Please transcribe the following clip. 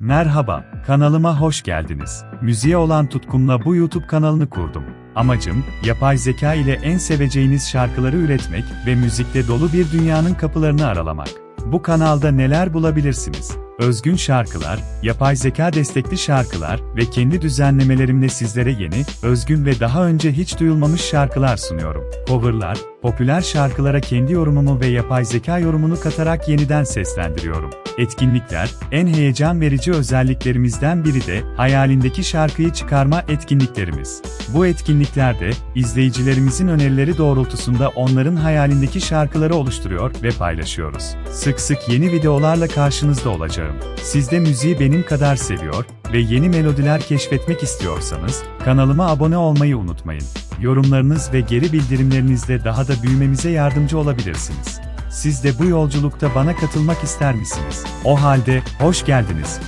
Merhaba, kanalıma hoş geldiniz. Müziğe olan tutkumla bu YouTube kanalını kurdum. Amacım, yapay zeka ile en seveceğiniz şarkıları üretmek ve müzikle dolu bir dünyanın kapılarını aralamak. Bu kanalda neler bulabilirsiniz? Özgün şarkılar, yapay zeka destekli şarkılar ve kendi düzenlemelerimle sizlere yeni, özgün ve daha önce hiç duyulmamış şarkılar sunuyorum. Coverlar, popüler şarkılara kendi yorumumu ve yapay zeka yorumunu katarak yeniden seslendiriyorum. Etkinlikler, en heyecan verici özelliklerimizden biri de hayalindeki şarkıyı çıkarma etkinliklerimiz. Bu etkinliklerde izleyicilerimizin önerileri doğrultusunda onların hayalindeki şarkıları oluşturuyor ve paylaşıyoruz. Sık sık yeni videolarla karşınızda olacağım. Siz de müziği benim kadar seviyor ve yeni melodiler keşfetmek istiyorsanız kanalıma abone olmayı unutmayın. Yorumlarınız ve geri bildirimlerinizle daha da büyümemize yardımcı olabilirsiniz. Siz de bu yolculukta bana katılmak ister misiniz? O halde hoş geldiniz.